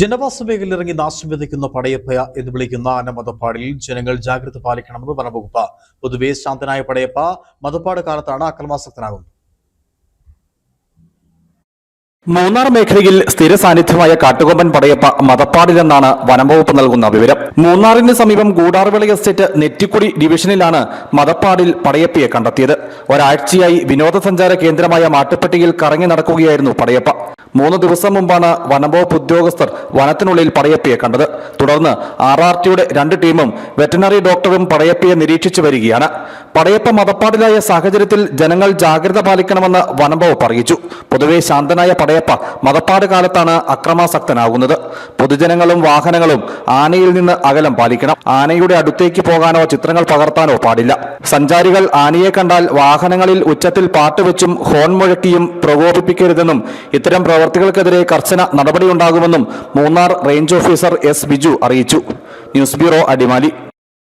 ജനവാസ മേഖലയിലിറങ്ങി നാശം വിതയ്ക്കുന്ന പടയപ്പ എന്ന് വിളിക്കുന്ന ആനമതപ്പാടിൽ ജനങ്ങൾ ജാഗ്രത പാലിക്കണമെന്ന് വനംവകുപ്പ്. പൊതുവെ ശാന്തനായ പടയപ്പ മതപ്പാട് കാലത്താണ് അക്രമാസക്തനാകുന്നത്. മൂന്നാർ മേഖലയിൽ സ്ഥിര സാന്നിധ്യമായ കാട്ടുകൊമ്പൻ പടയപ്പ മതപ്പാടിലെന്നാണ് വനംവകുപ്പ് നൽകുന്ന വിവരം. മൂന്നാറിന് സമീപം ഗൂഡാർവിള എസ്റ്റേറ്റ് നെറ്റിക്കുടി ഡിവിഷനിലാണ് മതപ്പാടിൽ പടയപ്പയെ കണ്ടെത്തിയത്. ഒരാഴ്ചയായി വിനോദസഞ്ചാര കേന്ദ്രമായ മാട്ടുപ്പെട്ടിയിൽ കറങ്ങി നടക്കുകയായിരുന്നു പടയപ്പ. മൂന്ന് ദിവസം മുമ്പാണ് വനംവകുപ്പ് ഉദ്യോഗസ്ഥർ വനത്തിനുള്ളിൽ പടയപ്പിയെ കണ്ടത്. തുടർന്ന് ആർ രണ്ട് ടീമും വെറ്റനറി ഡോക്ടറും പടയപ്പിയെ നിരീക്ഷിച്ചു വരികയാണ്. പടയപ്പ മതപ്പാടിലായ സാഹചര്യത്തിൽ ജനങ്ങൾ ജാഗ്രത പാലിക്കണമെന്ന് വനംവകുപ്പ് അറിയിച്ചു. പൊതുവെ ശാന്തനായ പടയപ്പ മതപ്പാട് കാലത്താണ് അക്രമാസക്തനാകുന്നത്. പൊതുജനങ്ങളും വാഹനങ്ങളും ആനയിൽ നിന്ന് അകലം പാലിക്കണം. ആനയുടെ അടുത്തേക്ക് പോകാനോ ചിത്രങ്ങൾ പകർത്താനോ പാടില്ല. സഞ്ചാരികൾ ആനയെ കണ്ടാൽ വാഹനങ്ങളിൽ ഉച്ചത്തിൽ പാട്ടുവെച്ചും ഹോൺ മുഴക്കിയും പ്രകോപിപ്പിക്കരുതെന്നും ഇത്തരം പ്രവർത്തികൾക്കെതിരെ കർശന നടപടിയുണ്ടാകുമെന്നും Munnar range officer S Biju അറിയിച്ചു. News bureau Adimali.